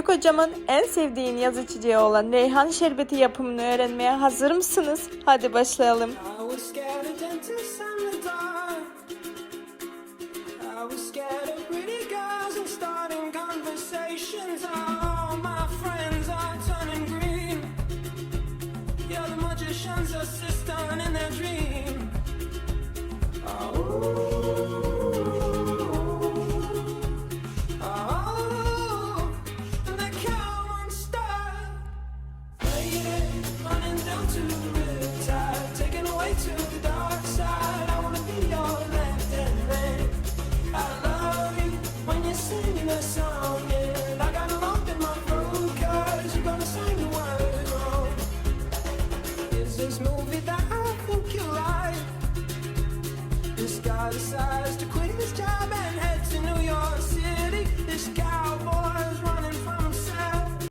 Haluk hocamın en sevdiğin yaz içeceği olan reyhan şerbeti yapımını öğrenmeye hazır mısınız? Hadi başlayalım. Just this movie that I think you like. This guy decides to quit his job.